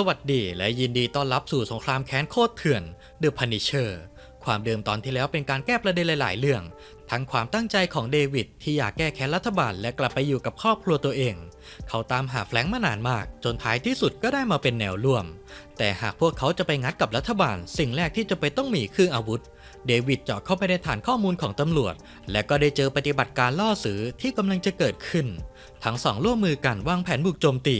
สวัสดีและยินดีต้อนรับสู่สงครามแค้นโคตรเถื่อน The Punisher ความเดิมตอนที่แล้วเป็นการแก้ประเด็นหลาย ๆ เรื่อง ทั้งความตั้งใจของเดวิดที่อยากแก้แค้นรัฐบาลและกลับไปอยู่กับครอบครัวตัวเอง เขาตามหาแฟลงมานานมาก จนท้ายที่สุดก็ได้มาเป็นแนวร่วม แต่หากพวกเขาจะไปงัดกับรัฐบาล สิ่งแรกที่จะไปต้องมีคืออาวุธ เดวิดเจาะเข้าไปในฐานข้อมูลของตำรวจ และก็ได้เจอปฏิบัติการล่อซื้อที่กำลังจะเกิดขึ้น ทั้งสองร่วมมือกันวางแผนบุกโจมตี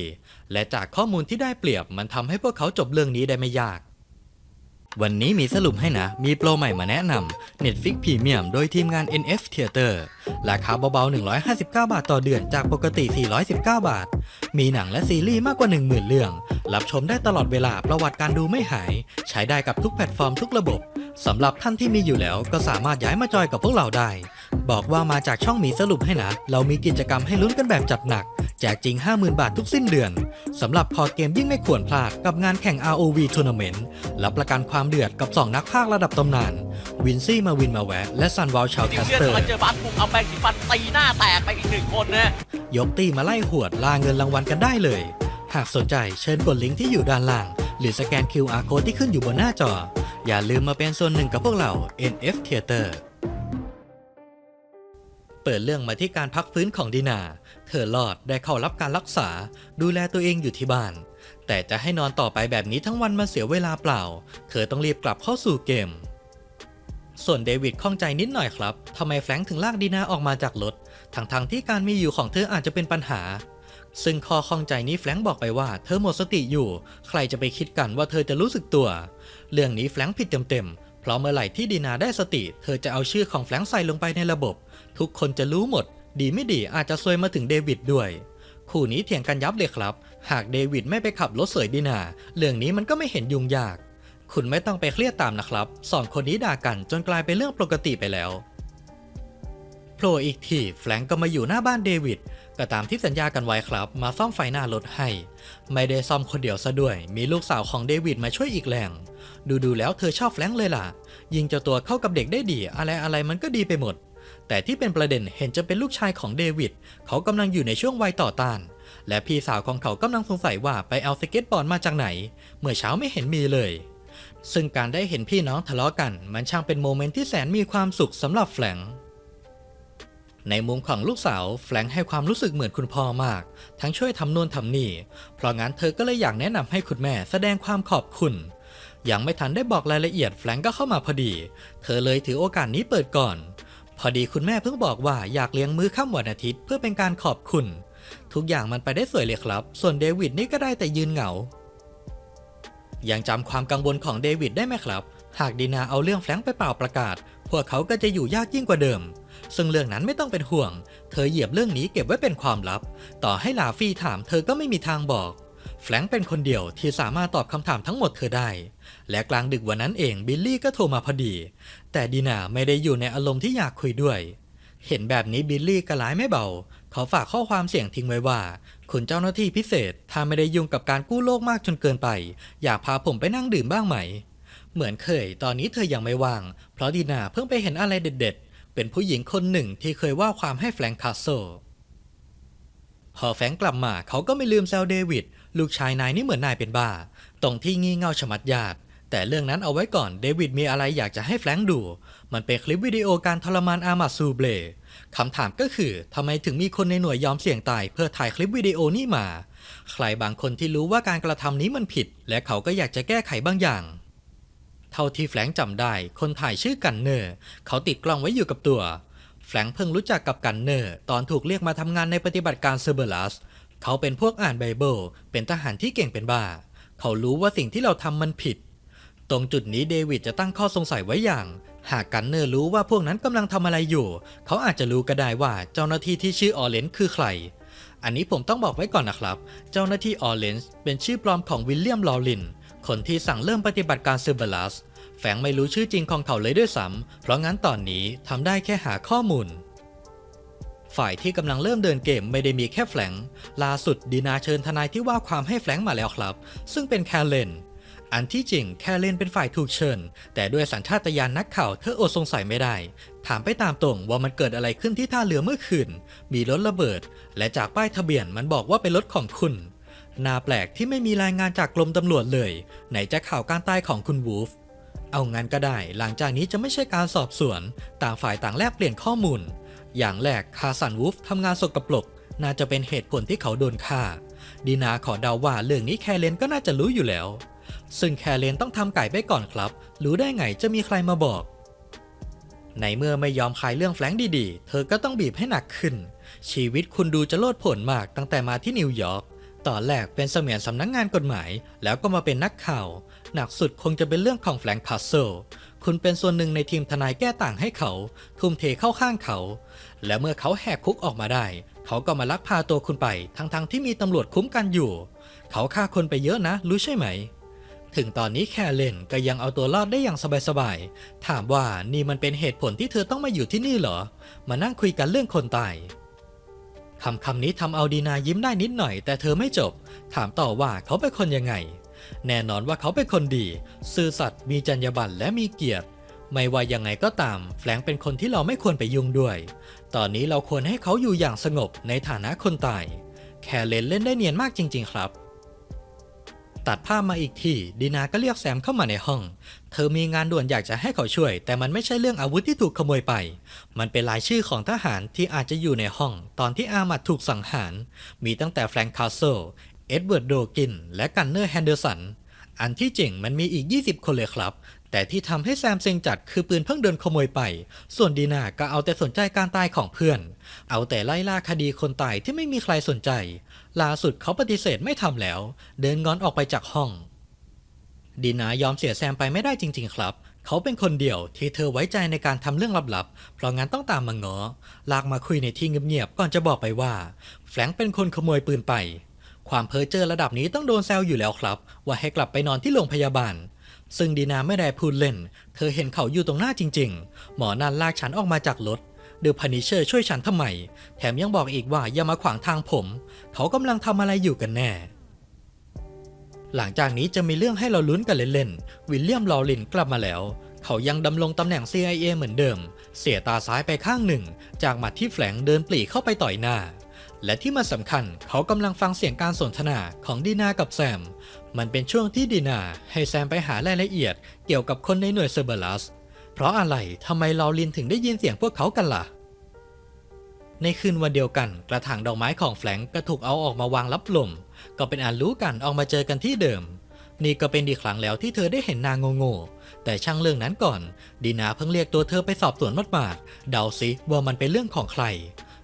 และจากข้อมูลที่ได้เปรียบมันทำให้พวกเขาจบเรื่องนี้ได้ไม่ยาก วันนี้มีสรุปให้นะ มีโปรใหม่มาแนะนำ Netflix Premium โดยทีมงาน NF Theater ราคาเบาๆ 159 บาทต่อเดือนจากปกติ 419 บาท มีหนังและซีรีส์มากกว่า 10,000 เรื่อง รับชมได้ตลอดเวลาประวัติการดูไม่หาย ใช้ได้กับทุกแพลตฟอร์มทุกระบบสำหรับท่านที่มีอยู่แล้วก็สามารถย้ายมาจอยกับพวกเราได้ บอกว่ามาจากช่องมีสรุปให้นะ เรามีกิจกรรมให้ลุ้นกันแบบจัดหนัก แจกจริง 50,000 บาททุกสิ้นเดือนสำหรับคอเกมยิ่งไม่ควรพลาดกับงานแข่ง ROV Tournament รับประกันความเดือดกับ 2 นักพากย์ระดับตำนาน วินซี่มาวินมาแวะ และซันวอลชาวแคดิวสเลียนเตอร์มาเจอบัสบุกเอาแบงค์สีฟันตีหน้าแตกไปอีกหนึ่งคนนะยกตีมาไล่หวดล่าเงินรางวัลกันได้เลย หากสนใจเชิญกดลิงก์ที่อยู่ด้านล่าง หรือสแกน QR code ที่ขึ้นอยู่บนหน้าจอ อย่าลืมมาเป็นส่วนหนึ่งกับพวกเรา NF Theater เปิดเรื่องมาที่การพักฟื้นของดีนา เธอรอดได้เข้ารับการรักษา ดูแลตัวเองอยู่ที่บ้าน แต่จะให้นอนต่อไปแบบนี้ทั้งวันมาเสียเวลาเปล่า เธอต้องรีบกลับเข้าสู่เกม ส่วนเดวิดข้องใจนิดหน่อยครับทำไมแฟรงค์ถึงลากดีนาออกมาจากรถทั้งๆที่การมีอยู่ของเธออาจจะเป็นปัญหา ซึ่งข้อข้องใจนี้แฟรงค์บอกไปว่า เธอหมดสติอยู่ ใครจะไปคิดกันว่าเธอจะรู้สึกตัว เรื่องนี้แฟรงค์ผิดเต็มๆเพราะเมื่อไหร่ที่ดีนาได้สติ เธอจะเอาชื่อของแฟรงค์ใส่ลงไปในระบบ ทุกคนจะรู้หมด ดีไม่ดีอาจจะซวยมาถึงเดวิดด้วย คู่นี้เถียงกันยับเลยครับ หากเดวิดไม่ไปขับรถเสยดีนาเรื่องนี้มันก็ไม่เห็นยุ่งยาก คุณไม่ต้องไปเครียดตามนะครับสองคนนี้ด่ากันจนกลายเป็นเรื่องปกติไปแล้วโผล่อีกทีแฟรงก์ก็มาอยู่หน้าบ้านเดวิดก็ตามที่สัญญากันไว้ครับ มาซ่อมไฟหน้ารถให้ ไม่ได้ซ่อมคนเดียวซะด้วย มีลูกสาวของเดวิดมาช่วยอีกแรง ดูดูๆแล้วเธอชอบแฟรงก์เลยล่ะ ยิงเจ้าตัวเข้ากับเด็กได้ดี อะไรอะไรมันก็ดีไปหมด แต่ที่เป็นประเด็นเห็นจะเป็นลูกชายของเดวิดเขากำลังอยู่ในช่วงวัยต่อต้าน และพี่สาวของเขากำลังสงสัยว่าไปเอาสเก็ตบอร์ดมาจากไหน เมื่อเช้าไม่เห็นมีเลย ซึ่งการได้เห็นพี่น้องทะเลาะกัน มันช่างเป็นโมเมนต์ที่แสนมีความสุขสำหรับแฟรงในมุมของลูกสาวแฟรงค์ให้ความรู้สึกเหมือนคุณพ่อมาก ทั้งช่วยทำนู่นทำนี่ เพราะงั้นเธอก็เลยอยากแนะนำให้คุณแม่แสดงความขอบคุณ ยังไม่ทันได้บอกรายละเอียดแฟรงค์ก็เข้ามาพอดี เธอเลยถือโอกาสนี้เปิดก่อน พอดีคุณแม่เพิ่งบอกว่าอยากเลี้ยงมื้อค่ำวันอาทิตย์เพื่อเป็นการขอบคุณ ทุกอย่างมันไปได้สวยเลยครับ ส่วนเดวิดนี่ก็ได้แต่ยืนเหงา ยังจำความกังวลของเดวิดได้ไหมครับ หากดีนาเอาเรื่องแฟรงค์ไปเป่าประกาศ พวกเขาก็จะอยู่ยากยิ่งกว่าเดิม ซึ่งเรื่องนั้นไม่ต้องเป็นห่วง เธอเหยียบเรื่องนี้เก็บไว้เป็นความลับ ต่อให้ลาฟี่ถามเธอก็ไม่มีทางบอก แฟรงค์เป็นคนเดียวที่สามารถตอบคำถามทั้งหมดเธอได้ และกลางดึกวันนั้นเองบิลลี่ก็โทรมาพอดี แต่ดีนาไม่ได้อยู่ในอารมณ์ที่อยากคุยด้วย เห็นแบบนี้บิลลี่ก็ร้ายไม่เบา เขาฝากข้อความเสียงทิ้งไว้ว่า คุณเจ้าหน้าที่พิเศษถ้าไม่ได้ยุ่งกับการกู้โลกมากจนเกินไป อยากพาผมไปนั่งดื่มบ้างไหม เหมือนเคย ตอนนี้เธอยังไม่ว่าง เพราะดีนาเพิ่งไปเห็นอะไรเด็ด ๆ เป็นผู้หญิงคนหนึ่งที่เคยว่าความให้แฟรงค์คาสโซลพอแฟรงค์กลับมาเขาก็ไม่ลืมแซวเดวิด ลูกชายนายนี่เหมือนนายเป็นบ้า ตรงที่งี่เง่าชะมัดญาติ แต่เรื่องนั้นเอาไว้ก่อนเดวิดมีอะไรอยากจะให้แฟรงดู มันเป็นคลิปวิดีโอการทรมานอามาซูเบลคำถามก็คือทำไมถึงมีคนในหน่วยยอมเสี่ยงตายเพื่อถ่ายคลิปวิดีโอนี้มา ใครบางคนที่รู้ว่าการกระทำนี้มันผิด และเขาก็อยากจะแก้ไขบางอย่างเท่าที่แฟรงจำได้ คนถ่ายชื่อกันเนอร์ เขาติดกล้องไว้อยู่กับตัว แฟรงเพิ่งรู้จักกับกันเนอร์ ตอนถูกเรียกมาทำงานในปฏิบัติการเซอร์เบลัส เขาเป็นพวกอ่านไบเบิล เป็นทหารที่เก่งเป็นบ้า เขารู้ว่าสิ่งที่เราทำมันผิด ตรงจุดนี้เดวิดจะตั้งข้อสงสัยไว้อย่าง หากกันเนอร์รู้ว่าพวกนั้นกำลังทำอะไรอยู่ เขาอาจจะรู้ก็ได้ว่าเจ้าหน้าที่ที่ชื่อออเรนจ์คือใคร อันนี้ผมต้องบอกไว้ก่อนนะครับ เจ้าหน้าที่ออเรนจ์เป็นชื่อปลอมของวิลเลียมลอริน คนที่สั่งเริ่มปฏิบัติการเซอร์เบลัส แฝงไม่รู้ชื่อจริงของเขาเลยด้วยซ้ำเพราะงั้นตอนนี้ทำได้แค่หาข้อมูล ฝ่ายที่กำลังเริ่มเดินเกมไม่ได้มีแค่แฟรงล่าสุดดีนาเชิญทนายที่ว่าความให้แฟรงมาแล้วครับ ซึ่งเป็นแคลเลนอันที่จริงแคลเลนเป็นฝ่ายถูกเชิญ แต่ด้วยสัญชาตญาณนักข่าวเธออดสงสัยไม่ได้ ถามไปตามตรงว่ามันเกิดอะไรขึ้นที่ท่าเรือเมื่อคืน มีรถระเบิด และจากป้ายทะเบียนมันบอกว่าเป็นรถของคุณน่าแปลกที่ไม่มีรายงานจากกรมตำรวจเลย ไหนจะข่าวการตายของคุณวูฟเอางั้นก็ได้ หลังจากนี้จะไม่ใช่การสอบสวน ต่างฝ่ายต่างแลกเปลี่ยนข้อมูล อย่างแรกคาสันวูฟทำงานสกปรกน่าจะเป็นเหตุผลที่เขาโดนฆ่า ดีนาขอเดาว่าเรื่องนี้แคเลนก็น่าจะรู้อยู่แล้ว ซึ่งแคเลนต้องทำไก่ไปก่อนครับ รู้ได้ไงจะมีใครมาบอก ในเมื่อไม่ยอมคลายเรื่องแฟรงดีๆ เธอก็ต้องบีบให้หนักขึ้น ชีวิตคุณดูจะโลดผนมากตั้งแต่มาที่นิวยอร์กตอนแรกเป็นเสมียนสำนักงงานกฎหมาย แล้วก็มาเป็นนักข่าว หนักสุดคงจะเป็นเรื่องของแฟรงค์คาสเซิล คุณเป็นส่วนหนึ่งในทีมทนายแก้ต่างให้เขา ทุ่มเทเข้าข้างเขา และเมื่อเขาแหกคุกออกมาได้ เขาก็มาลักพาตัวคุณไป ทั้งๆที่มีตำรวจคุ้มกันอยู่ เขาฆ่าคนไปเยอะนะ รู้ใช่ไหม ถึงตอนนี้แคเลนก็ยังเอาตัวรอดได้อย่างสบายๆ ถามว่านี่มันเป็นเหตุผลที่เธอต้องมาอยู่ที่นี่เหรอ มานั่งคุยกันเรื่องคนตายคำคำนี้ทำเอาดีนายิ้มได้นิดหน่อย แต่เธอไม่จบ ถามต่อว่าเขาเป็นคนยังไง แน่นอนว่าเขาเป็นคนดี ซื่อสัตย์มีจรรยาบรรณและมีเกียรติ ไม่ว่ายังไงก็ตาม แฟรงค์เป็นคนที่เราไม่ควรไปยุ่งด้วย ตอนนี้เราควรให้เขาอยู่อย่างสงบในฐานะคนตาย แคเลนเล่นได้เนียนมากจริง ๆ ครับตัดภาพมาอีกทีดีนาก็เรียกแซมเข้ามาในห้อง เธอมีงานด่วนอยากจะให้เขาช่วย แต่มันไม่ใช่เรื่องอาวุธที่ถูกขโมยไป มันเป็นรายชื่อของทหารที่อาจจะอยู่ในห้อง ตอนที่อามัดถูกสังหาร มีตั้งแต่แฟรงค์คาสเซิล เอ็ดเวิร์ดโดกิน และกันเนอร์แฮนเดอร์สัน อันที่จริงมันมีอีก 20 คนเลยครับ แต่ที่ทำให้แซมเซ็งจัดคือปืนเพิ่งเดินขโมยไป ส่วนดีนาก็เอาแต่สนใจการตายของเพื่อน เอาแต่ไล่ล่าคดีคนตายที่ไม่มีใครสนใจ ล่าสุดเขาปฏิเสธไม่ทำแล้ว เดินงอนออกไปจากห้อง ดีนายอมเสียแซมไปไม่ได้จริง ๆ ครับเขาเป็นคนเดียวที่เธอไว้ใจในการทำเรื่องลับๆ เพราะงั้นต้องตามมาง้อ ลากมาคุยในที่เงียบๆ ก่อนจะบอกไปว่า แฟรงค์เป็นคนขโมยปืนไป ความเพ้อเจ้อระดับนี้ต้องโดนแซวอยู่แล้วครับ ว่าให้กลับไปนอนที่โรงพยาบาล ซึ่งดีนาไม่ได้พูดเล่น เธอเห็นเขาอยู่ตรงหน้าจริง ๆ หมอนันลากฉันออกมาจากรถเดอะพันิเชอร์ช่วยฉันทำไม แถมยังบอกอีกว่าอย่ามาขวางทางผม เขากำลังทำอะไรอยู่กันแน่ หลังจากนี้จะมีเรื่องให้เราลุ้นกันเล่นๆ วิลเลียมลอรินกลับมาแล้ว เขายังดำรงตำแหน่ง CIA เหมือนเดิม เสียตาซ้ายไปข้างหนึ่ง จากหมัดที่แฝงเดินปลีเข้าไปต่อยหน้า และที่มันสำคัญเขากำลังฟังเสียงการสนทนาของดีนากับแซม มันเป็นช่วงที่ดีนาให้แซมไปหารายละเอียดเกี่ยวกับคนในหน่วยเซอร์เบลัส เพราะอะไรทำไมลอรินถึงได้ยินเสียงพวกเขากันล่ะ ในคืนวันเดียวกัน กระถางดอกไม้ของแฟรงก์ก็ถูกเอาออกมาวางรับลม ก็เป็นอันรู้กันออกมาเจอกันที่เดิม นี่ก็เป็นดีครั้งแล้วที่เธอได้เห็นนางโง่ๆแต่ช่างเรื่องนั้นก่อน ดีนาเพิ่งเรียกตัวเธอไปสอบสวนมัดมาดๆเดาซิว่ามันเป็นเรื่องของใคร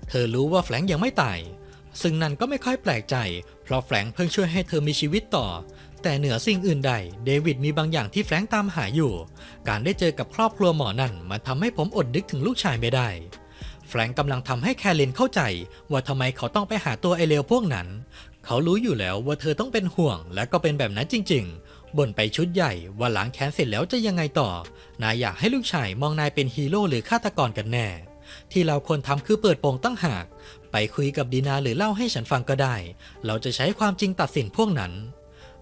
เธอรู้ว่าแฟรงยังไม่ตาย ซึ่งนั่นก็ไม่ค่อยแปลกใจ เพราะแฟรงเพิ่งช่วยให้เธอมีชีวิตต่อ แต่เหนือสิ่งอื่นใด เดวิดมีบางอย่างที่แฟรงตามหาอยู่ การได้เจอกับครอบครัวหมอนั่นมันทำให้ผมอดนึกถึงลูกชายไม่ได้ แฟรงก์กำลังทำให้แคลรินเข้าใจ ว่าทำไมเขาต้องไปหาตัวไอเลวพวกนั้น เขารู้อยู่แล้วว่าเธอต้องเป็นห่วง และก็เป็นแบบนั้นจริง ๆ บ่นไปชุดใหญ่ว่าหลังแค้นเสร็จแล้วจะยังไงต่อ นายอยากให้ลูกชายมองนายเป็นฮีโร่หรือฆาตกรกันแน่ ที่เราควรทำคือเปิดโปงตั้งหาก ไปคุยกับดีนาหรือเล่าให้ฉันฟังก็ได้ เราจะใช้ความจริงตัดสินพวกนั้น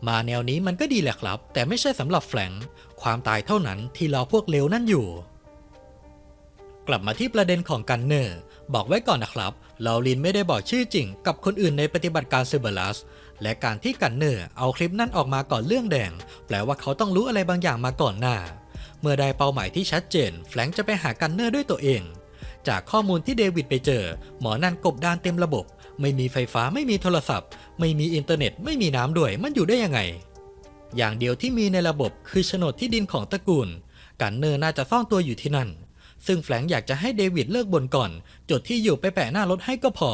มาแนวนี้มันก็ดีแหละครับ แต่ไม่ใช่สำหรับแฟรงความตายเท่านั้นที่เราพวกเลวนั่นอยู่ กลับมาที่ประเด็นของกันเนอร์บอกไว้ก่อนนะครับลอรินไม่ได้บอกชื่อจริง กับคนอื่นในปฏิบัติการเซเบลัส และการที่กันเนอร์เอาคลิปนั้นออกมาก่อนเรื่องแดง แปลว่าเขาต้องรู้อะไรบางอย่างมาก่อนหน้า เมื่อได้เป้าหมายที่ชัดเจน แฟรงจะไปหากันเนอร์ด้วยตัวเอง จากข้อมูลที่เดวิดไปเจอ หมอนันกบดานเต็มระบบ ไม่มีไฟฟ้าไม่มีโทรศัพท์ ไม่มีอินเทอร์เน็ต ไม่มีน้ำด้วยมันอยู่ได้ยังไง อย่างเดียวที่มีในระบบคือโฉนดที่ดินของตระกูล กันเนอร์น่าจะซ่อนตัวอยู่ที่นั่น ซึ่งแฟรงอยากจะให้เดวิดเลิกบ่นก่อน จดที่อยู่ไปแปะหน้ารถให้ก็พอ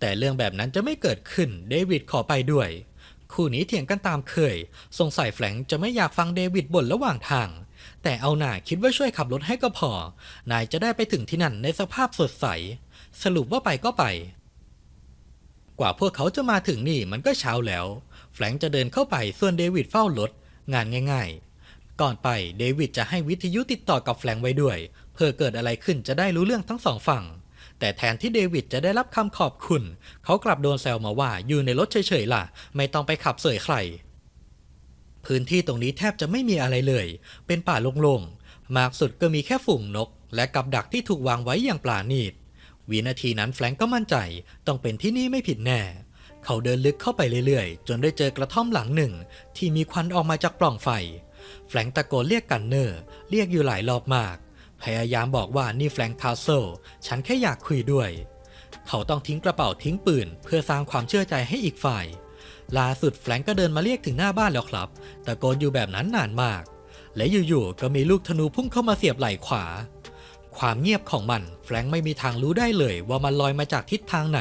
แต่เรื่องแบบนั้นจะไม่เกิดขึ้นเดวิดขอไปด้วย คู่นี้เถียงกันตามเคย สงสัยแฟรงจะไม่อยากฟังเดวิดบ่นระหว่างทาง แต่เอาหน่าคิดว่าช่วยขับรถให้ก็พอ นายจะได้ไปถึงที่นั่นในสภาพสดใส สรุปว่าไปก็ไป กว่าพวกเขาจะมาถึงนี่มันก็เช้าแล้ว แฟรงจะเดินเข้าไปส่วนเดวิดเฝ้ารถ งานง่าย ๆ ก่อนไปเดวิดจะให้วิทยุติดต่อกับแฟรงไว้ด้วย เพื่อเกิดอะไรขึ้นจะได้รู้เรื่องทั้งสองฝั่ง แต่แทนที่เดวิดจะได้รับคำขอบคุณ เขากลับโดนแซวมาว่าอยู่ในรถเฉยๆล่ะ ไม่ต้องไปขับเสยใคร พื้นที่ตรงนี้แทบจะไม่มีอะไรเลย เป็นป่าโล่งๆ มากสุดก็มีแค่ฝูงนก และกับดักที่ถูกวางไว้อย่างปราณีต วินาทีนั้นแฟรงก์ก็มั่นใจ ต้องเป็นที่นี่ไม่ผิดแน่ เขาเดินลึกเข้าไปเรื่อยๆ จนได้เจอกระท่อมหลังหนึ่ง ที่มีควันออกมาจากปล่องไฟ แฟรงค์ตะโกนเรียกกันเนอร์ เรียกอยู่หลายรอบมาก พยายามบอกว่านี่แฟรงค์คาสเซิล ฉันแค่อยากคุยด้วย เขาต้องทิ้งกระเป๋าทิ้งปืน เพื่อสร้างความเชื่อใจให้อีกฝ่าย ล่าสุดแฟรงก์ก็เดินมาเรียกถึงหน้าบ้านแล้วครับตะโกนอยู่แบบนั้นนานมาก และอยู่ๆก็มีลูกธนูพุ่งเข้ามาเสียบไหล่ขวา ความเงียบของมันแฟรงก์ไม่มีทางรู้ได้เลยว่ามันลอยมาจากทิศทางไหน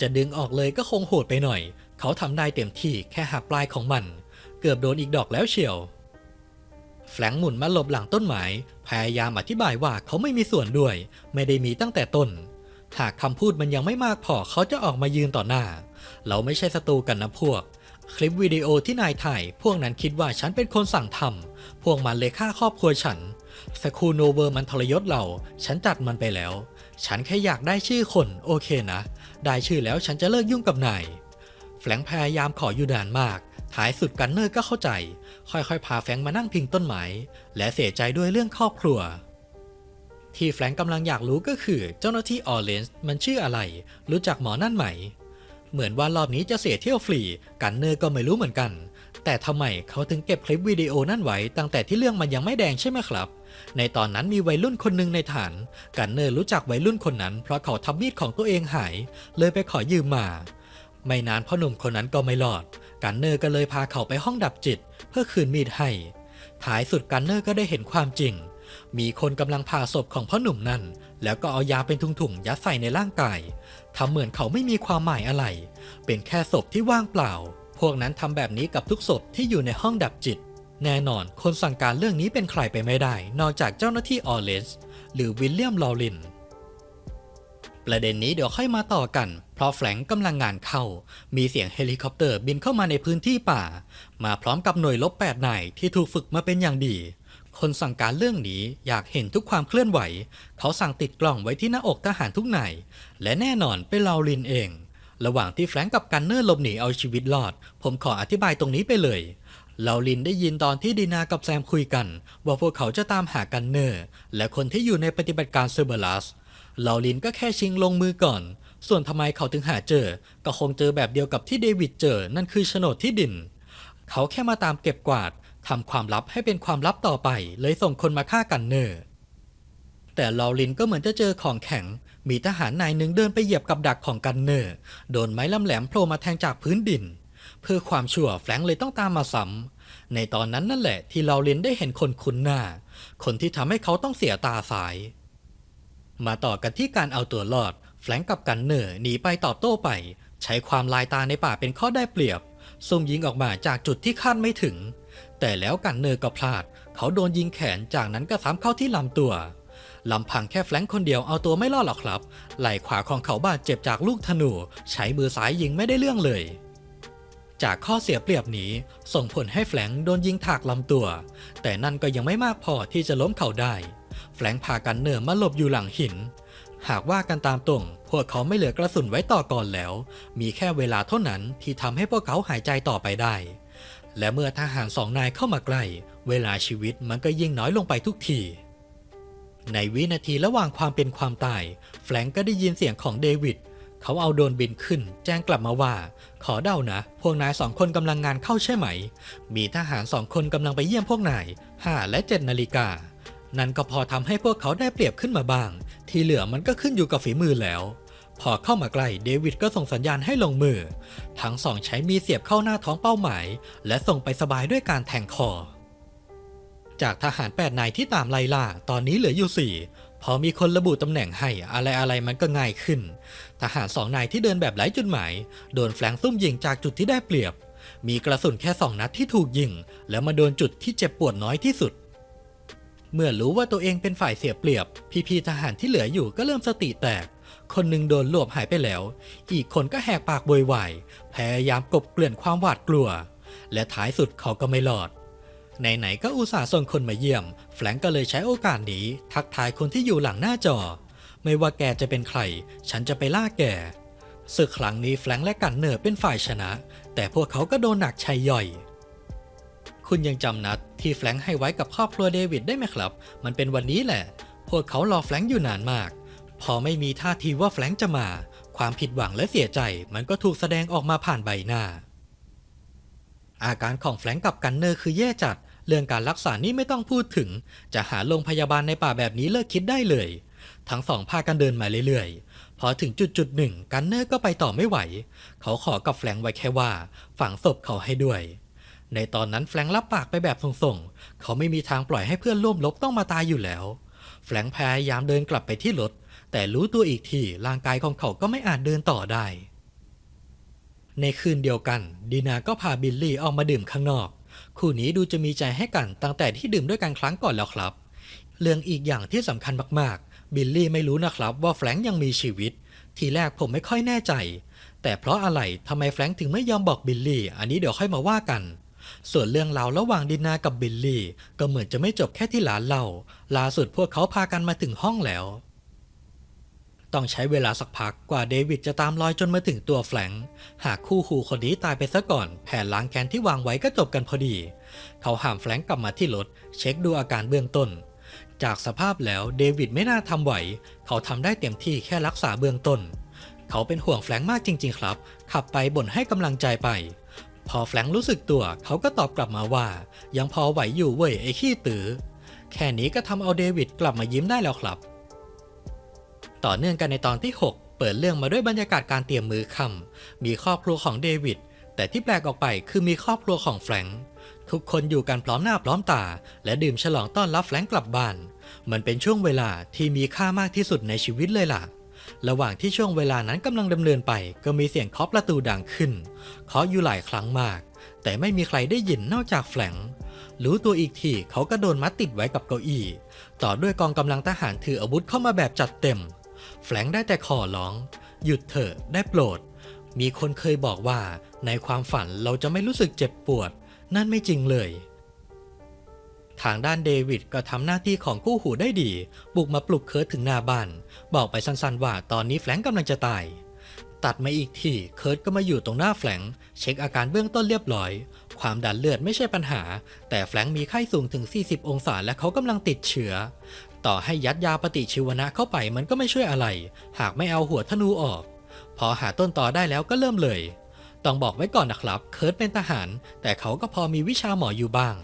จะดึงออกเลยก็คงโหดไปหน่อย เขาทำได้เต็มที่แค่หักปลายของมัน เกือบโดนอีกดอกแล้วเชียวแฟรงก์หมุนมาหลบหลังต้นไม้พยายามอธิบายว่าเขาไม่มีส่วนด้วย ไม่ได้มีตั้งแต่ต้น หากคำพูดมันยังไม่มากพอเขาจะออกมายืนต่อหน้า เราไม่ใช่ศัตรูกันนะพวก คลิปวิดีโอที่นายถ่าย พวกนั้นคิดว่าฉันเป็นคนสั่งทำพวกมันเลยฆ่าครอบครัวฉันสคูโนเวอร์มันทรยศเรา ฉันจัดมันไปแล้ว ฉันแค่อยากได้ชื่อคนโอเคนะ ได้ชื่อแล้วฉันจะเลิกยุ่งกับนาย แฟรงพยายามขออยู่นานมาก ท้ายสุดกันเนอร์ก็เข้าใจ ค่อยๆ พาแฟรงมานั่งพิงต้นไม้ และเสียใจด้วยเรื่องครอบครัว ที่แฟรงกำลังอยากรู้ก็คือ เจ้าหน้าที่ออเรนจ์มันชื่ออะไร รู้จักหมอนั่นไหม เหมือนว่ารอบนี้จะเสียเที่ยวฟรี กันเนอร์ก็ไม่รู้เหมือนกัน แต่ทำไมเขาถึงเก็บคลิปวิดีโอนั่นไว้ ตั้งแต่ที่เรื่องมันยังไม่แดงใช่ไหมครับ ในตอนนั้นมีวัยรุ่นคนหนึ่งในฐาน กันเนอร์รู้จักวัยรุ่นคนนั้น เพราะเขาทำมีดของตัวเองหาย เลยไปขอยืมมา ไม่นานพ่อหนุ่มคนนั้นก็ไม่รอด กันเนอร์ก็เลยพาเขาไปห้องดับจิต เพื่อคืนมีดให้ ท้ายสุดกันเนอร์ก็ได้เห็นความจริง มีคนกำลังผ่าศพของพ่อหนุ่มนั่น แล้วก็เอายาเป็นถุงๆยัดใส่ในร่างกายทำเหมือนเขาไม่มีความหมายอะไร เป็นแค่ศพที่ว่างเปล่า พวกนั้นทำแบบนี้กับทุกศพที่อยู่ในห้องดับจิต แน่นอนคนสั่งการเรื่องนี้เป็นใครไปไม่ได้ นอกจากเจ้าหน้าที่ออเรนจ์หรือวิลเลียมลอรินประเด็นนี้เดี๋ยวค่อยมาต่อกัน เพราะแฟรงกำลังงานเข้า มีเสียงเฮลิคอปเตอร์บินเข้ามาในพื้นที่ป่า มาพร้อมกับหน่วยลบแปดนายที่ถูกฝึกมาเป็นอย่างดี คนสั่งการเรื่องนี้อยากเห็นทุกความเคลื่อนไหว เขาสั่งติดกล้องไว้ที่หน้าอกทหารทุกนายและแน่นอนเป็นลาวลินเอง ระหว่างที่แฟรงก์กับกันเนอร์หลบหนีเอาชีวิตรอด ผมขออธิบายตรงนี้ไปเลยลาวลินได้ยินตอนที่ดีนากับแซมคุยกัน ว่าพวกเขาจะตามหากันเนอร์ และคนที่อยู่ในปฏิบัติการเซอร์เบลัสลาวลินก็แค่ชิงลงมือก่อน ส่วนทำไมเขาถึงหาเจอ ก็คงเจอแบบเดียวกับที่เดวิดเจอ นั่นคือโฉนดที่ดิน เขาแค่มาตามเก็บกวาด ทำความลับให้เป็นความลับต่อไป เลยส่งคนมาฆ่ากันเนอร์แต่ลาวลินก็เหมือนจะเจอของแข็ง มีทหารนายหนึ่งเดินไปเหยียบกับดักของกันเนอร์ โดนไม้ลำแหลมโผล่มาแทงจากพื้นดิน เพื่อความชั่วแฟรงเลยต้องตามมาซ้ำในตอนนั้นนั่นแหละที่ลาวลินได้เห็นคนคุ้นหน้า คนที่ทำให้เขาต้องเสียตาสาย มาต่อกันที่การเอาตัวรอด แฟรงก์กับกันเนอร์หนีไปตอบโต้ไป ใช้ความลายตาในป่าเป็นข้อได้เปรียบส่งยิงออกมาจากจุดที่คาดไม่ถึง แต่แล้วกันเนอร์ก็พลาด เขาโดนยิงแขนจากนั้นก็ซ้ำเข้าที่ลำตัวลำพังแค่แฟรงคนเดียวเอาตัวไม่รอดหรอกครับ ไหล่ขวาของเขาบาดเจ็บจากลูกธนู ใช้มือซ้ายยิงไม่ได้เรื่องเลย จากข้อเสียเปรียบนี้ ส่งผลให้แฟรงโดนยิงถากลำตัว แต่นั่นก็ยังไม่มากพอที่จะล้มเขาได้ แฟรงพากันเนอร์มาหลบอยู่หลังหิน หากว่ากันตามตรง พวกเขาไม่เหลือกระสุนไว้ต่อก่อนแล้ว มีแค่เวลาเท่านั้นที่ทำให้พวกเขาหายใจต่อไปได้ และเมื่อทหารสองนายเข้ามาใกล้ เวลาชีวิตมันก็ยิ่งน้อยลงไปทุกที ในวินาทีระหว่างความเป็นความตาย แฟรงก์ก็ได้ยินเสียงของเดวิด เขาเอาโดรนบินขึ้น แจ้งกลับมาว่า ขอเดานะ พวกนายสองคนกำลังงานเข้าใช่ไหม มีทหารสองคนกำลังไปเยี่ยมพวกนาย5และ7นาฬิกา นั่นก็พอทำให้พวกเขาได้เปรียบขึ้นมาบ้าง ที่เหลือมันก็ขึ้นอยู่กับฝีมือแล้ว พอเข้ามาใกล้เดวิดก็ส่งสัญญาณให้ลงมือ ทั้งสองใช้มีดเสียบเข้าหน้าท้องเป้าหมาย และส่งไปสบายด้วยการแทงคอ จากทหาร 8 นายที่ตามไล่ล่าตอนนี้เหลืออยู่ 4 พอมีคนระบุตำแหน่งให้อะไรอะไรมันก็ง่ายขึ้น ทหารสองนายที่เดินแบบไร้จุดหมาย โดนแฟลงซุ่มยิงจากจุดที่ได้เปรียบ มีกระสุนแค่สองนัดที่ถูกยิง แล้วมาโดนจุดที่เจ็บปวดน้อยที่สุดเมื่อรู้ว่าตัวเองเป็นฝ่ายเสียเปรียบ พี่ๆทหารที่เหลืออยู่ก็เริ่มสติแตก คนหนึ่งโดนรวบหายไปแล้ว อีกคนก็แหกปากโวยวายพยายามกบเกลื่อนความหวาดกลัว และท้ายสุดเขาก็ไม่รอดไหนๆก็อุตส่าห์ส่งคนมาเยี่ยม แฟรงก์ก็เลยใช้โอกาสนี้ ทักทายคนที่อยู่หลังหน้าจอ ไม่ว่าแกจะเป็นใคร ฉันจะไปล่าแกศึกครั้งนี้แฟรงก์และกันเนอร์เป็นฝ่ายชนะ แต่พวกเขาก็โดนหนักชัยย่อย คุณยังจำนัดที่แฟรงค์ให้ไว้กับครอบครัวเดวิดได้ไหมครับ มันเป็นวันนี้แหละ พวกเขารอแฟรงค์อยู่นานมาก พอไม่มีท่าทีว่าแฟรงค์จะมา ความผิดหวังและเสียใจมันก็ถูกแสดงออกมาผ่านใบหน้า อาการของแฟรงก์กับกันเนอร์คือแย่จัด เรื่องการรักษานี่ไม่ต้องพูดถึง จะหาโรงพยาบาลในป่าแบบนี้เลิกคิดได้เลย ทั้งสองพากันเดินมาเรื่อยๆ พอถึงจุดจุดหนึ่งกันเนอร์ก็ไปต่อไม่ไหว เขาขอกับแฟรงก์ไว้แค่ว่า ฝังศพเขาให้ด้วย ในตอนนั้นแฟรงก์รับปากไปแบบส่งๆ เขาไม่มีทางปล่อยให้เพื่อนร่วมรบต้องมาตายอยู่แล้ว แฟรงก์พยายามเดินกลับไปที่รถ แต่รู้ตัวอีกทีร่างกายของเขาก็ไม่อาจเดินต่อได้ ในคืนเดียวกัน ดีนาก็พาบิลลี่ออกมาดื่มข้างนอก คู่นี้ดูจะมีใจให้กันตั้งแต่ที่ดื่มด้วยกันครั้งก่อนแล้วครับ เรื่องอีกอย่างที่สำคัญมากๆ บิลลี่ไม่รู้นะครับว่าแฟรงค์ยังมีชีวิต ทีแรกผมไม่ค่อยแน่ใจ แต่เพราะอะไรทำไมแฟรงค์ถึงไม่ยอมบอกบิลลี่ อันนี้เดี๋ยวค่อยมาว่ากันส่วนเรื่องราวระหว่างดีนากับบิลลี่ ก็เหมือนจะไม่จบแค่ที่ร้านเล้าล่าสุดพวกเขาพากันมาถึงห้องแล้ว ต้องใช้เวลาสักพักกว่าเดวิดจะตามรอยจนมาถึงตัวแฟรงหากคู่หูคนนี้ตายไปซะก่อน แผนล้างแค้นที่วางไว้ก็จบกันพอดี เขาห้ามแฟรงกลับมาที่รถ เช็คดูอาการเบื้องต้น จากสภาพแล้วเดวิดไม่น่าทำไหว เขาทำได้เต็มที่แค่รักษาเบื้องต้น เขาเป็นห่วงแฟรงมากจริง ๆ ครับ ขับไปบ่นให้กำลังใจไป พอแฟรงรู้สึกตัว เขาก็ตอบกลับมาว่า ยังพอไหวอยู่เว้ยไอ้ขี้ตือแค่นี้ก็ทำเอาเดวิดกลับมายิ้มได้แล้วครับ ต่อเนื่องกันในตอนที่ 6 เปิดเรื่องมาด้วยบรรยากาศการเตรียมมือค่ำมีครอบครัวของเดวิดแต่ที่แปลกออกไปคือมีครอบครัวของแฟรงค์ทุกคนอยู่กันพร้อมหน้าพร้อมตา และดื่มฉลองต้อนรับแฟรงค์กลับบ้าน มันเป็นช่วงเวลาที่มีค่ามากที่สุดในชีวิตเลยล่ะ ระหว่างที่ช่วงเวลานั้นกำลังดำเนินไป ก็มีเสียงเคาะประตูดังขึ้นเคาะอยู่หลายครั้งมาก แต่ไม่มีใครได้ยินนอกจากแฟรงค์รู้ตัวอีกทีเขาก็โดนมัดติดไว้กับเก้าอี้ ต่อด้วยกองกำลังทหารถืออาวุธเข้ามาแบบจัดเต็ม แฟรงได้แต่ขอร้อง หยุดเถอะได้โปรด มีคนเคยบอกว่าในความฝันเราจะไม่รู้สึกเจ็บปวด นั่นไม่จริงเลย ทางด้านเดวิดก็ทำหน้าที่ของคู่หูได้ดี บุกมาปลุกเคิร์ตถึงหน้าบ้าน บอกไปสั้นๆว่าตอนนี้แฟรงกำลังจะตาย ตัดมาอีกทีเคิร์ตก็มาอยู่ตรงหน้าแฟรงเช็คอาการเบื้องต้นเรียบร้อย ความดันเลือดไม่ใช่ปัญหา แต่แฟรงมีไข้สูงถึง 40 องศาและเขากำลังติดเชื้อ ต่อให้ยัดยาปฏิชีวนะเข้าไปมันก็ไม่ช่วยอะไร หากไม่เอาหัวธนูออก พอหาต้นต่อได้แล้วก็เริ่มเลย ต้องบอกไว้ก่อนนะครับ เคิร์ตเป็นทหาร แต่เขาก็พอมีวิชาหมออยู่บ้าง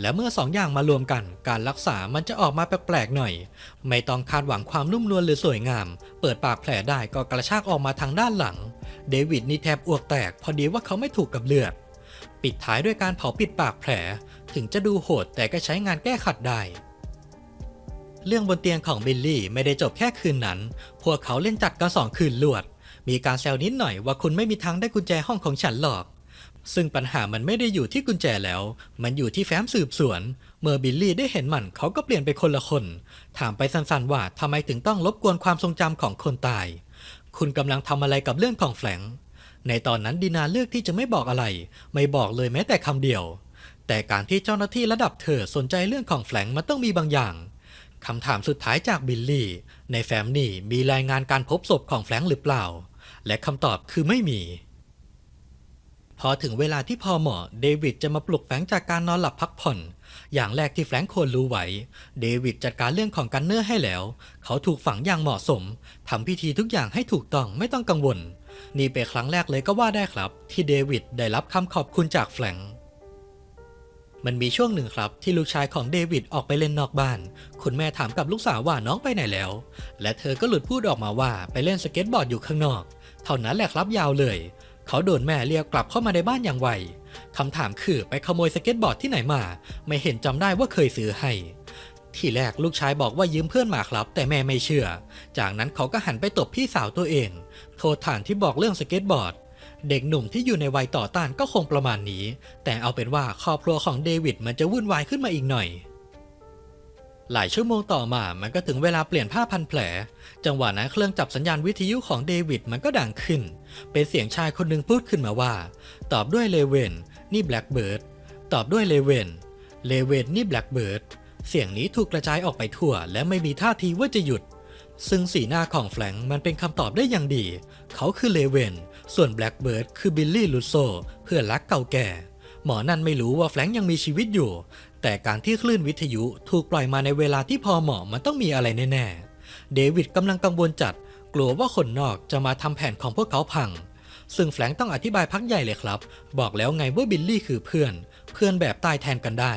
และเมื่อสองอย่างมารวมกัน การรักษามันจะออกมาแปลกๆหน่อย ไม่ต้องคาดหวังความนุ่มนวลหรือสวยงาม เปิดปากแผลได้ก็กระชากออกมาทางด้านหลัง เดวิดนี่แทบอ้วกแตก พอดีว่าเขาไม่ถูกกับเลือด ปิดท้ายด้วยการเผาปิดปากแผล ถึงจะดูโหดแต่ก็ใช้งานแก้ขัดได้ เรื่องบนเตียงของบิลลี่ไม่ได้จบแค่คืนนั้น พวกเขาเล่นจัดกันสองคืนลวด มีการแซวนิดหน่อยว่าคุณไม่มีทางได้กุญแจห้องของฉันหรอก ซึ่งปัญหามันไม่ได้อยู่ที่กุญแจแล้ว มันอยู่ที่แฟ้มสืบสวน เมื่อบิลลี่ได้เห็นมันเขาก็เปลี่ยนไปคนละคน ถามไปสั้นๆว่าทำไมถึงต้องรบกวนความทรงจำของคนตาย คุณกำลังทำอะไรกับเรื่องของแฟรงในตอนนั้นดีนาเลือกที่จะไม่บอกอะไร ไม่บอกเลยแม้แต่คำเดียว แต่การที่เจ้าหน้าที่ระดับเธอสนใจเรื่องของแฟรงมันต้องมีบางอย่าง คำถามสุดท้ายจากบิลลี่ ในแฟ้มนี่มีรายงานการพบศพของแฟรงค์หรือเปล่า และคำตอบคือไม่มี พอถึงเวลาที่พอเหมาะเดวิดจะมาปลุกแฟรงค์จากการนอนหลับพักผ่อน อย่างแรกที่แฟรงค์ควรรู้ไว้ เดวิดจัดการเรื่องของกันเนอร์ให้แล้ว เขาถูกฝังอย่างเหมาะสมทำพิธีทุกอย่างให้ถูกต้องไม่ต้องกังวล นี่เป็นครั้งแรกเลยก็ว่าได้ครับ ที่เดวิดได้รับคำขอบคุณจากแฟรงค์ มันมีช่วงหนึ่งครับที่ลูกชายของเดวิดออกไปเล่นนอกบ้าน คุณแม่ถามกับลูกสาวว่าน้องไปไหนแล้ว และเธอก็หลุดพูดออกมาว่าไปเล่นสเก็ตบอร์ดอยู่ข้างนอก เท่านั้นแหละครับยาวเลย เขาโดนแม่เรียกกลับเข้ามาในบ้านอย่างไวคำถามคือไปขโมยสเก็ตบอร์ดที่ไหนมา ไม่เห็นจำได้ว่าเคยซื้อให้ ที่แรกลูกชายบอกว่ายืมเพื่อนมาครับ แต่แม่ไม่เชื่อ จากนั้นเขาก็หันไปตบพี่สาวตัวเอง โทษฐานที่บอกเรื่องสเก็ตบอร์ด เด็กหนุ่มที่อยู่ในวัยต่อต้านก็คงประมาณนี้ แต่เอาเป็นว่าครอบครัวของเดวิดมันจะวุ่นวายขึ้นมาอีกหน่อย หลายชั่วโมงต่อมามันก็ถึงเวลาเปลี่ยนผ้าพันแผล จังหวะนั้นเครื่องจับสัญญาณวิทยุของเดวิดมันก็ดังขึ้น เป็นเสียงชายคนหนึ่งพูดขึ้นมาว่า ตอบด้วยเลเวนนี่แบล็กเบิร์ดตอบด้วยเลเวนเลเวนนี่แบล็กเบิร์ดเสียงนี้ถูกกระจายออกไปทั่ว และไม่มีท่าทีว่าจะหยุด ซึ่งสีหน้าของแฟรงค์มันเป็นคำตอบได้อย่างดี เขาคือเลเวน ส่วนแบล็กเบิร์ดคือบิลลี่ลูโซเพื่อนรักเก่าแก่ หมอนั่นไม่รู้ว่าแฟรงค์ยังมีชีวิตอยู่ แต่การที่คลื่นวิทยุถูกปล่อยมาในเวลาที่พอเหมาะมันต้องมีอะไรแน่ๆ เดวิดกำลังกังวลจัด กลัวว่าคนนอกจะมาทำแผนของพวกเขาพัง ซึ่งแฟรงค์ต้องอธิบายพักใหญ่เลยครับ บอกแล้วไงว่าบิลลี่คือเพื่อน เพื่อนแบบตายแทนกันได้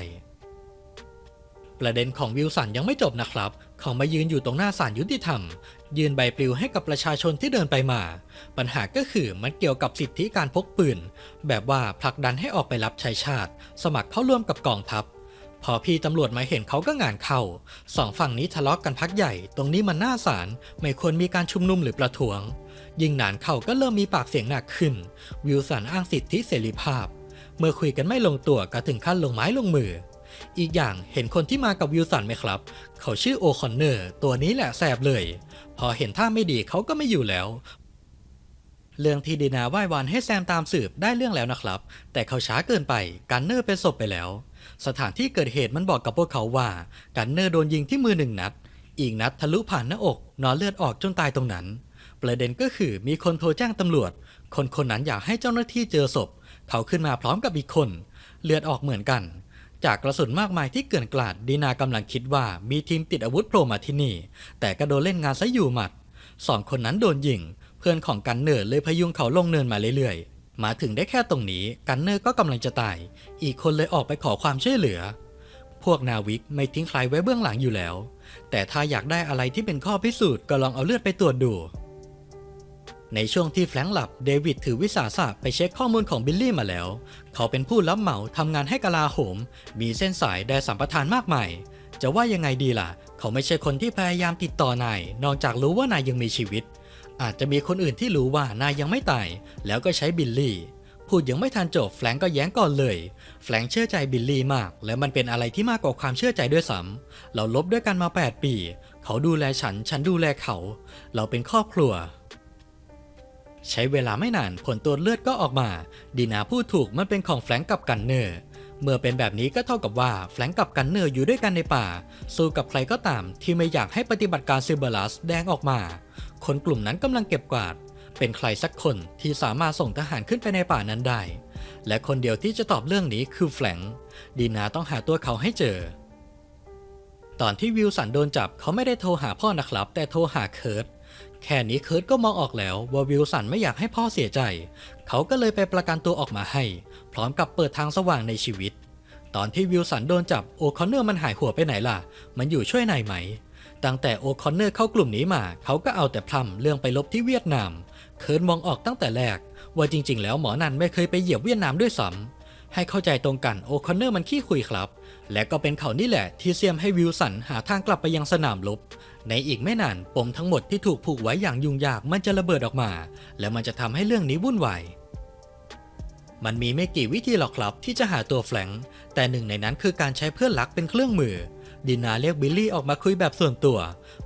ประเด็นของวิลสันยังไม่จบนะครับ เขามายืนอยู่ตรงหน้าศาลยุติธรรม ยืนใบปลิวให้กับประชาชนที่เดินไปมา ปัญหาก็คือมันเกี่ยวกับสิทธิการพกปืน แบบว่าผลักดันให้ออกไปรับใช้ชาติ สมัครเข้าร่วมกับกองทัพ พอพี่ตำรวจมาเห็นเขาก็งานเข้าสองฝั่งนี้ทะเลาะกกันพักใหญ่ ตรงนี้มันหน่าสารไม่ควรมีการชุมนุมหรือประท้วง ยิ่งนานเข้าก็เริ่มมีปากเสียงหนักขึ้น วิลสันอ้างสิทธิเสรีภาพ เมื่อคุยกันไม่ลงตัวก็ถึงขั้นลงไม้ลงมือ อีกอย่างเห็นคนที่มากับวิลสันไหมครับ เขาชื่อโอคอนเนอร์ตัวนี้แหละแสบเลย พอเห็นท่าไม่ดีเขาก็ไม่อยู่แล้ว เรื่องที่ดีนาไหว้วานให้แซมตามสืบได้เรื่องแล้วนะครับ แต่เขาช้าเกินไปกันเนอร์เป็นศพไปแล้ว สถานที่เกิดเหตุมันบอกกับพวกเขาว่ากันเนอร์โดนยิงที่มือหนึ่งนัด อีกนัดทะลุผ่านหน้าอกนอนเลือดออกจนตายตรงนั้น ประเด็นก็คือมีคนโทรแจ้งตำรวจ คนคนนั้นอยากให้เจ้าหน้าที่เจอศพ เขาขึ้นมาพร้อมกับอีกคน เลือดออกเหมือนกัน จากกระสุนมากมายที่เกลื่อนกลาดดีนากำลังคิดว่ามีทีมติดอาวุธโผล่มาที่นี่ แต่ก็โดนเล่นงานซะอยู่หมัดสองคนนั้นโดนยิง เพื่อนของกันเนอร์เลยพยุงเขาลงเนินมาเรื่อยๆ มาถึงได้แค่ตรงนี้กันเนอร์ก็กำลังจะตาย อีกคนเลยออกไปขอความช่วยเหลือ พวกนาวิกไม่ทิ้งใครไว้เบื้องหลังอยู่แล้ว แต่ถ้าอยากได้อะไรที่เป็นข้อพิสูจน์ก็ลองเอาเลือดไปตรวจดู ในช่วงที่แฟรงค์หลับเดวิดถือวิสาสะไปเช็คข้อมูลของบิลลี่มาแล้ว เขาเป็นผู้รับเหมาทำงานให้กลาโหม มีเส้นสายได้สัมปทานมากมาย จะว่ายังไงดีล่ะ เขาไม่ใช่คนที่พยายามติดต่อนาย นอกจากรู้ว่านายยังมีชีวิต อาจจะมีคนอื่นที่รู้ว่านายยังไม่ตาย แล้วก็ใช้บิลลี่พูดยังไม่ทันจบแฟรงก็แย้งก่อนเลย แฟรงเชื่อใจบิลลี่มาก และมันเป็นอะไรที่มากกว่าความเชื่อใจด้วยซ้ำเราลบด้วยกันมา 8 ปี เขาดูแลฉัน ฉันดูแลเขา เราเป็นครอบครัว ใช้เวลาไม่นานผลตรวจเลือดก็ออกมา ดีนาพูดถูกมันเป็นของแฟรงกับกันเนอร์ เมื่อเป็นแบบนี้ก็เท่ากับว่าแฟรงกับกันเนอร์อยู่ด้วยกันในป่า สู้กับใครก็ตามที่ไม่อยากให้ปฏิบัติการซิเบอรัสแดงออกมา คนกลุ่มนั้นกำลังเก็บกวาด เป็นใครสักคนที่สามารถส่งทหารขึ้นไปในป่านั้นได้ และคนเดียวที่จะตอบเรื่องนี้คือแฟรงดีนาต้องหาตัวเขาให้เจอตอนที่วิลสันโดนจับเขาไม่ได้โทรหาพ่อนะครับ แต่โทรหาเคิร์ต แค่นี้เคิร์ตก็มองออกแล้วว่าวิลสันไม่อยากให้พ่อเสียใจ เขาก็เลยไปประกันตัวออกมาให้ พร้อมกับเปิดทางสว่างในชีวิต ตอนที่วิลสันโดนจับโอคอนเนอร์มันหายหัวไปไหนล่ะ มันอยู่ช่วยนายไหม ตั้งแต่โอคอนเนอร์เข้ากลุ่มนี้มา เขาก็เอาแต่พร่ำเรื่องไปลบที่เวียดนาม เคิร์ตมองออกตั้งแต่แรก ว่าจริง ๆ แล้วหมอนันไม่เคยไปเหยียบเวียดนามด้วยซ้ำ ให้เข้าใจตรงกันโอคอนเนอร์มันขี้คุยครับ และก็เป็นเขานี่แหละที่เสียมให้วิลสันหาทางกลับไปยังสนามรบในอีกไม่นานปมทั้งหมดที่ถูกผูกไว้อย่างยุ่งยากมันจะระเบิดออกมา และมันจะทำให้เรื่องนี้วุ่นวายมันมีไม่กี่วิธีหรอกครับที่จะหาตัวแฟรงค์แต่หนึ่งในนั้นคือการใช้เพื่อนรักเป็นเครื่องมือ ดินาเรียกบิลลี่ออกมาคุยแบบส่วนตัว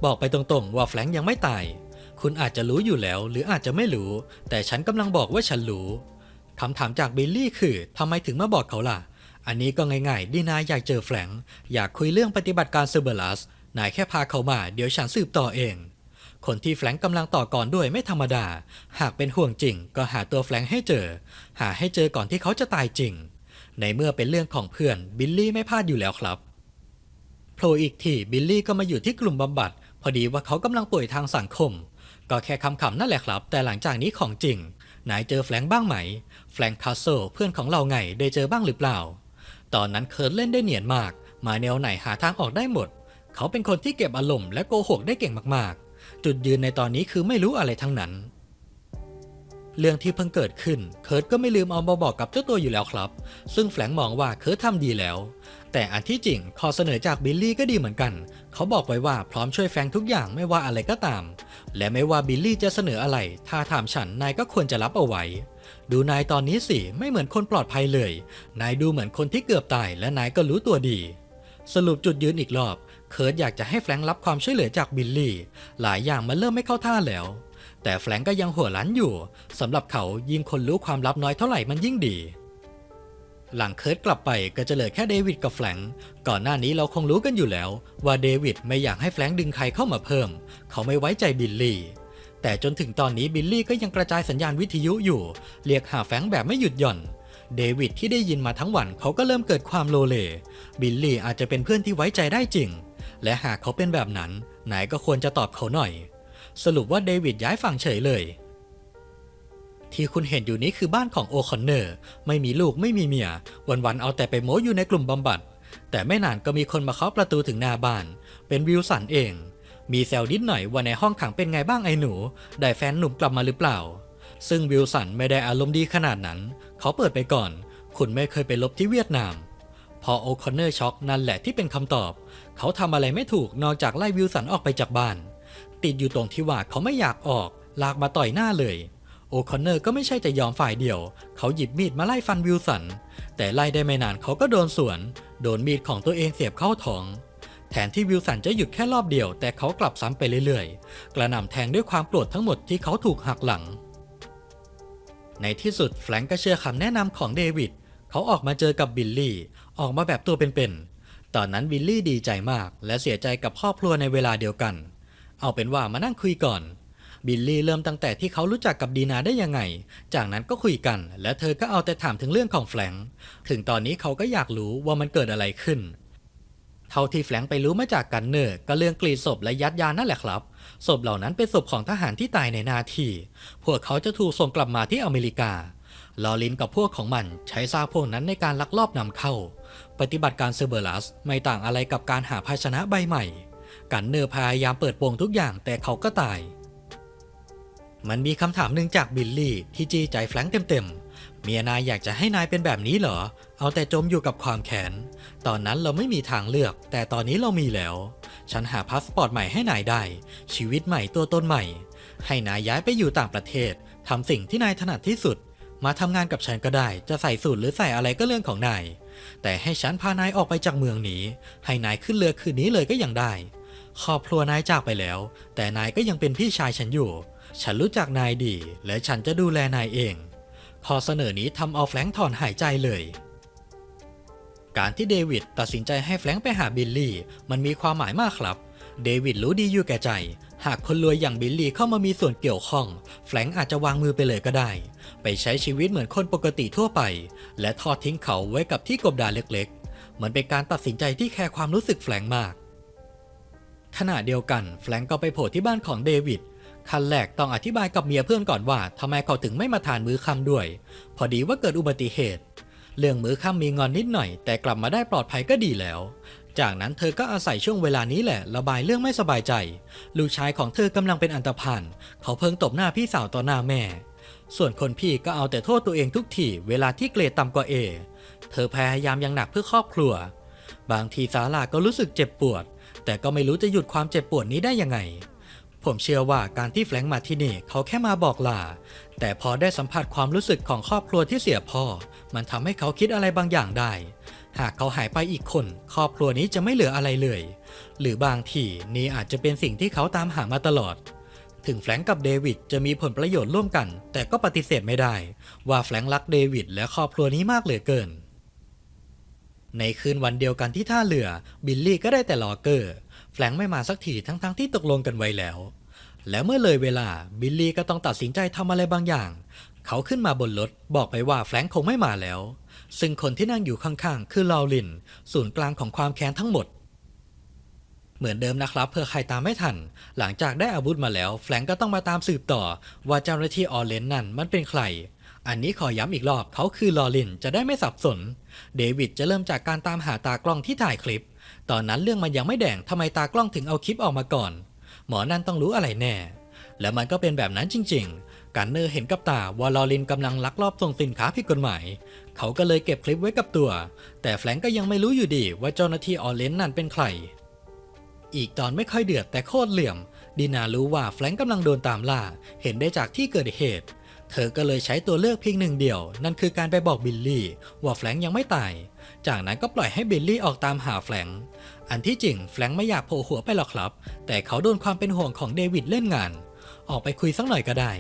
บอกไปตรงๆว่าแฟรงค์ยังไม่ตาย คุณอาจจะรู้อยู่แล้วหรืออาจจะไม่รู้ แต่ฉันกำลังบอกว่าฉันรู้ คำถามจากบิลลี่คือทำไมถึงมาบอกเขาล่ะ อันนี้ก็ง่ายๆดีนาอยากเจอแฟรงอยากคุยเรื่องปฏิบัติการเซอร์เบลัสนายแค่พาเขามา เดี๋ยวฉันสืบต่อเอง คนที่แฟรงกำลังต่อก่อนด้วยไม่ธรรมดา หากเป็นห่วงจริง ก็หาตัวแฟรงให้เจอ หาให้เจอก่อนที่เขาจะตายจริง ในเมื่อเป็นเรื่องของเพื่อนบิลลี่ไม่พลาดอยู่แล้วครับโผล่อีกทีบิลลี่ก็มาอยู่ที่กลุ่มบำบัด พอดีว่าเขากำลังป่วยทางสังคม ก็แค่คำๆนั่นแหละครับ แต่หลังจากนี้ของจริงนายเจอแฟรงบ้างไหม แฟรงคาสเซิลเพื่อนของเราไงได้เจอบ้างหรือเปล่า ตอนนั้นเคิร์ตเล่นได้เนียนมาก มาแนวไหนหาทางออกได้หมด เขาเป็นคนที่เก็บอารมณ์และโกหกได้เก่งมากๆ จุดยืนในตอนนี้คือไม่รู้อะไรทั้งนั้น เรื่องที่เพิ่งเกิดขึ้นเคิร์ตก็ไม่ลืมเอามาบอกกับเจ้าตัวอยู่แล้วครับ ซึ่งแฟรงมองว่าเคิร์ตทำดีแล้ว แต่อันที่จริงข้อเสนอจากบิลลี่ก็ดีเหมือนกัน เขาบอกไว้ว่าพร้อมช่วยแฟรงทุกอย่างไม่ว่าอะไรก็ตาม และไม่ว่าบิลลี่จะเสนออะไร ถ้าถามฉันนายก็ควรจะรับเอาไว้ ดูนายตอนนี้สิไม่เหมือนคนปลอดภัยเลย นายดูเหมือนคนที่เกือบตายและนายก็รู้ตัวดี สรุปจุดยืนอีกรอบ เคิร์ตอยากจะให้แฟรงค์รับความช่วยเหลือจากบิลลี่ หลายอย่างมันเริ่มไม่เข้าท่าแล้ว แต่แฟรงค์ก็ยังหัวล้านอยู่สำหรับเขายิ่งคนรู้ความลับน้อยเท่าไหร่มันยิ่งดีหลังเคิร์ตกลับไปก็จะเหลือแค่เดวิดกับแฟรงค์ก่อนหน้านี้เราคงรู้กันอยู่แล้ว ว่าเดวิดไม่อยากให้แฟรงค์ดึงใครเข้ามาเพิ่ม เขาไม่ไว้ใจบิลลี่ แต่จนถึงตอนนี้บิลลี่ก็ยังกระจายสัญญาณวิทยุอยู่ เรียกหาแฟงแบบไม่หยุดหย่อน เดวิดที่ได้ยินมาทั้งวันเขาก็เริ่มเกิดความโลเล บิลลี่อาจจะเป็นเพื่อนที่ไว้ใจได้จริง และหากเขาเป็นแบบนั้นนายก็ควรจะตอบเขาหน่อย สรุปว่าเดวิดย้ายฝั่งเฉยเลย ที่คุณเห็นอยู่นี้คือบ้านของโอคอนเนอร์ ไม่มีลูกไม่มีเมีย วันๆเอาแต่ไปโม้อยู่ในกลุ่มบำบัด แต่ไม่นานก็มีคนมาเคาะประตูถึงหน้าบ้าน เป็นวิลสันเอง มีแซวนิดหน่อยว่าในห้องขังเป็นไงบ้างไอ้หนู ได้แฟนหนุ่มกลับมาหรือเปล่า ซึ่งวิลสันไม่ได้อารมณ์ดีขนาดนั้น เขาเปิดไปก่อน คุณไม่เคยไปลบที่เวียดนาม พอโอคอนเนอร์ช็อกนั่นแหละที่เป็นคำตอบ เขาทำอะไรไม่ถูกนอกจากไล่วิลสันออกไปจากบ้าน ติดอยู่ตรงที่ว่าเขาไม่อยากออก ลากมาต่อยหน้าเลยโอคอนเนอร์ก็ไม่ใช่จะยอมฝ่ายเดียว เขาหยิบมีดมาไล่ฟันวิลสัน แต่ไล่ได้ไม่นานเขาก็โดนสวน โดนมีดของตัวเองเสียบเข้าท้อง แทนที่วิลสันจะหยุดแค่รอบเดียว แต่เขากลับซ้ำไปเรื่อยๆ กระหน่ำแทงด้วยความโกรธทั้งหมดที่เขาถูกหักหลัง ในที่สุดแฟรงก์ก็เชื่อคำแนะนำของเดวิดเขาออกมาเจอกับบิลลี่ ออกมาแบบตัวเป็นๆ ตอนนั้นบิลลี่ดีใจมาก และเสียใจกับครอบครัวในเวลาเดียวกัน เอาเป็นว่ามานั่งคุยก่อน บิลลี่เริ่มตั้งแต่ที่เขารู้จักกับดีนาได้ยังไง จากนั้นก็คุยกัน และเธอก็เอาแต่ถามถึงเรื่องของแฟรงก์ถึงตอนนี้เขาก็อยากรู้ว่ามันเกิดอะไรขึ้น เท่าที่แฟรงไปรู้มาจากกันเนอร์ก็เรื่องกรีดศพและยัดยานั่นแหละครับศพเหล่านั้นเป็นศพของทหารที่ตายในนาที พวกเขาจะถูกส่งกลับมาที่อเมริกา ลอลินกับพวกของมันใช้ซากพวกนั้นในการลักลอบนำเข้า ปฏิบัติการเซเบอรัสไม่ต่างอะไรกับการหาภาชนะใบใหม่ กันเนอร์พยายามเปิดโปงทุกอย่างแต่เขาก็ตาย มันมีคำถามหนึ่งจากบิลลี่ที่จี้ใจแฟรงเต็มๆ เมียนายอยากจะให้นายเป็นแบบนี้เหรอ เอาแต่จมอยู่กับความแค้น ตอนนั้นเราไม่มีทางเลือก แต่ตอนนี้เรามีแล้ว ฉันหาพาสปอร์ตใหม่ให้นายได้ ชีวิตใหม่ตัวตนใหม่ ให้นายย้ายไปอยู่ต่างประเทศทำสิ่งที่นายถนัดที่สุด มาทำงานกับฉันก็ได้ จะใส่สูทหรือใส่อะไรก็เรื่องของนาย แต่ให้ฉันพานายออกไปจากเมืองนี้ ให้นายขึ้นเรือคืนนี้เลยก็ยังได้ ครอบครัวนายจากไปแล้ว แต่นายก็ยังเป็นพี่ชายฉันอยู่ ฉันรู้จักนายดี และฉันจะดูแลนายเอง ข้อเสนอนี้ทำเอาแฟรงค์ถอนหายใจเลย การที่เดวิดตัดสินใจให้แฟรงค์ไปหาบิลลี่ มันมีความหมายมากครับ เดวิดรู้ดีอยู่แก่ใจ หากคนรวยอย่างบิลลี่เข้ามามีส่วนเกี่ยวข้อง แฟรงค์อาจจะวางมือไปเลยก็ได้ ไปใช้ชีวิตเหมือนคนปกติทั่วไป และทอดทิ้งเขาไว้กับที่กบดานเล็กๆ มันเป็นการตัดสินใจที่แคร์ความรู้สึกแฟรงค์มาก ขณะเดียวกัน แฟรงก์ก็ไปโผล่ที่บ้านของเดวิดขั้นแรกต้องอธิบายกับเมียเพื่อนก่อนว่าทำไมเขาถึงไม่มาทานมื้อค่ำด้วย พอดีว่าเกิดอุบัติเหตุ เรื่องมื้อค่ำมีงอนนิดหน่อย แต่กลับมาได้ปลอดภัยก็ดีแล้ว จากนั้นเธอก็อาศัยช่วงเวลานี้แหละระบายเรื่องไม่สบายใจ ลูกชายของเธอกำลังเป็นอันตรพานเขาเพิ่งตบหน้าพี่สาวต่อหน้าแม่ ส่วนคนพี่ก็เอาแต่โทษตัวเองทุกทีเวลาที่เกรดต่ำกว่าเอ เธอพยายามอย่างหนักเพื่อครอบครัว บางทีซาร่าก็รู้สึกเจ็บปวด แต่ก็ไม่รู้จะหยุดความเจ็บปวดนี้ได้ยังไง ผมเชื่อว่าการที่แฟรงค์มาที่นี่เขาแค่มาบอกลา แต่พอได้สัมผัสความรู้สึกของครอบครัวที่เสียพ่อ มันทำให้เขาคิดอะไรบางอย่างได้ หากเขาหายไปอีกคน ครอบครัวนี้จะไม่เหลืออะไรเลย หรือบางทีนี่อาจจะเป็นสิ่งที่เขาตามหามาตลอด ถึงแฟรงก์กับเดวิดจะมีผลประโยชน์ร่วมกัน แต่ก็ปฏิเสธไม่ได้ ว่าแฟรงค์รักเดวิดและครอบครัวนี้มากเหลือเกิน ในคืนวันเดียวกันที่ท่าเรือ บิลลี่ก็ได้แต่รอเกอร์ แฟรงไม่มาสักทีทั้งๆที่ตกลงกันไว้แล้ว และเมื่อเลยเวลาบิลลี่ก็ต้องตัดสินใจทำอะไรบางอย่าง เขาขึ้นมาบนรถบอกไปว่าแฟรงค์คงไม่มาแล้ว ซึ่งคนที่นั่งอยู่ข้างๆ คือลอริน ศูนย์กลางของความแค้นทั้งหมด เหมือนเดิมนะครับเพื่อใครตามไม่ทัน หลังจากได้อาวุธมาแล้วแฟรงก์ก็ต้องมาตามสืบต่อ ว่าเจ้าหน้าที่ออเลนนั่นมันเป็นใครอันนี้ขอย้ำอีกรอบเขาคือลอรินจะได้ไม่สับสน เดวิดจะเริ่มจากการตามหาตากล้องที่ถ่ายคลิป ตอนนั้นเรื่องมันยังไม่แดงทำไมตากล้องถึงเอาคลิปออกมาก่อน หมอนั่นต้องรู้อะไรแน่ และมันก็เป็นแบบนั้นจริง ๆกันเนอร์เห็นกับตาว่าลอรินกำลังลักลอบส่งสินค้าผิดกฎหมาย เขาก็เลยเก็บคลิปไว้กับตัว แต่แฟรงก็ยังไม่รู้อยู่ดีว่าเจ้าหน้าที่ออเลนนั่นเป็นใคร อีกตอนไม่ค่อยเดือดแต่โคตรเหลี่ยมดีนารู้ว่าแฟรงกำลังโดนตามล่า เห็นได้จากที่เกิดเหตุเธอก็เลยใช้ตัวเลือกเพียงหนึ่งเดียว นั่นคือการไปบอกบิลลี่ ว่าแฟรงยังไม่ตาย จากนั้นก็ปล่อยให้บิลลี่ออกตามหาแฟรงก์อันที่จริงแฟรงก์ไม่อยากโผล่หัวไปหรอกครับ แต่เขาโดนความเป็นห่วงของเดวิดเล่นงาน ออกไปคุยสักหน่อยก็ได้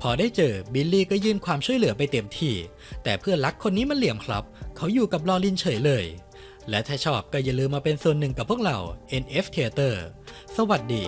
พอได้เจอบิลลี่ก็ยื่นความช่วยเหลือไปเต็มที่ แต่เพื่อนรักคนนี้มันเหลี่ยมครับ เขาอยู่กับลอรินเฉยเลย และถ้าชอบก็อย่าลืมมาเป็นส่วนหนึ่งกับพวกเรา NF Theater สวัสดี